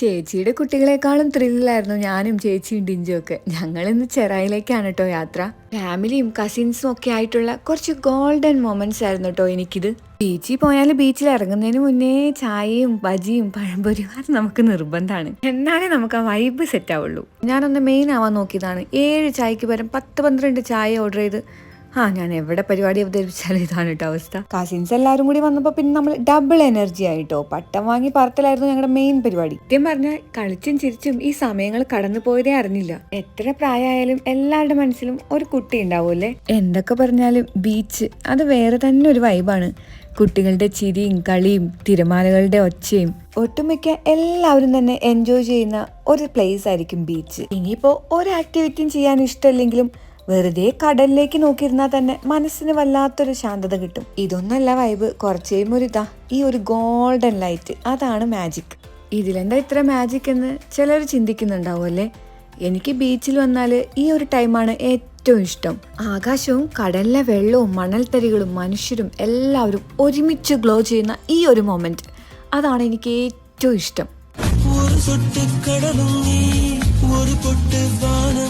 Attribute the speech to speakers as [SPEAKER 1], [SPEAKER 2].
[SPEAKER 1] ചേച്ചിയുടെ കുട്ടികളെക്കാളും ത്രില്ലായിരുന്നു ഞാനും ചേച്ചിയും ഡിഞ്ചും ഒക്കെ ഞങ്ങൾ ഇന്ന് ചെറായിലേക്കാണ് കേട്ടോ യാത്ര. ഫാമിലിയും കസിൻസും ഒക്കെ ആയിട്ടുള്ള കുറച്ച് ഗോൾഡൻ മൊമെന്റ്സ് ആയിരുന്നു കേട്ടോ എനിക്കിത്. ബീച്ചിൽ പോയാൽ ബീച്ചിൽ ഇറങ്ങുന്നതിന് മുന്നേ ചായയും ബജിയും പഴംപൊരിയും നമുക്ക് നിർബന്ധമാണ്. എന്നാലേ നമുക്ക് ആ വൈബ് സെറ്റ് ആവുള്ളൂ. ഞാനൊന്ന് മെയിൻ ആവാൻ നോക്കിയതാണ്. ഏഴ് ചായക്ക് പകരം പത്ത് പന്ത്രണ്ട് ചായ ഓർഡർ ചെയ്ത് ആ ഞാൻ എവിടെ പരിപാടി അവതരിപ്പിച്ചാലും ഇതാണ് കേട്ടോ അവസ്ഥ. കസിൻസ് എല്ലാവരും കൂടി വന്നപ്പോൾ പിന്നെ നമ്മൾ ഡബിൾ എനർജി ആയിട്ടോ. പട്ടം വാങ്ങി പറത്തലായിരുന്നു ഞങ്ങളുടെ മെയിൻ പരിപാടി. സത്യം പറഞ്ഞാൽ കളിച്ചും ചിരിച്ചും ഈ സമയങ്ങൾ കടന്നു പോയതേ അറിഞ്ഞില്ല. എത്ര പ്രായമായാലും എല്ലാവരുടെ മനസ്സിലും ഒരു കുട്ടി ഉണ്ടാവുമല്ലേ എന്തൊക്കെ പറഞ്ഞാലും ബീച്ച് അത് വേറെ തന്നെ ഒരു വൈബാണ് കുട്ടികളുടെ ചിരിയും കളിയും തിരമാലകളുടെ ഒച്ചയും. ഒട്ടുമിക്ക എല്ലാവരും തന്നെ എൻജോയ് ചെയ്യുന്ന ഒരു പ്ലേസ് ആയിരിക്കും ബീച്ച് ഇനിയിപ്പോ ഒരു ആക്ടിവിറ്റിയും ചെയ്യാൻ ഇഷ്ടമില്ലെങ്കിലും വെറുതെ കടലിലേക്ക് നോക്കിയിരുന്നാൽ തന്നെ മനസ്സിന് വല്ലാത്തൊരു ശാന്തത കിട്ടും. ഇതൊന്നല്ല വൈബ് കുറച്ച് കഴിയുമ്പോൾ ഒരു ഇതാ ഈ ഒരു ഗോൾഡൻ ലൈറ്റ് അതാണ് മാജിക് ഇതിലെന്താ ഇത്ര മാജിക് എന്ന് ചിലർ ചിന്തിക്കുന്നുണ്ടാവും അല്ലേ? എനിക്ക് ബീച്ചിൽ വന്നാൽ ഈ ഒരു ടൈമാണ് ഏറ്റവും ഇഷ്ടം. ആകാശവും കടലിലെ വെള്ളവും മണൽത്തരികളും മനുഷ്യരും എല്ലാവരും ഒരുമിച്ച് ഗ്ലോ ചെയ്യുന്ന ഈ ഒരു മൊമെന്റ് അതാണ് എനിക്ക് ഏറ്റവും ഇഷ്ടം.
[SPEAKER 2] ഒരു ഒരു പൊട്ട് നീ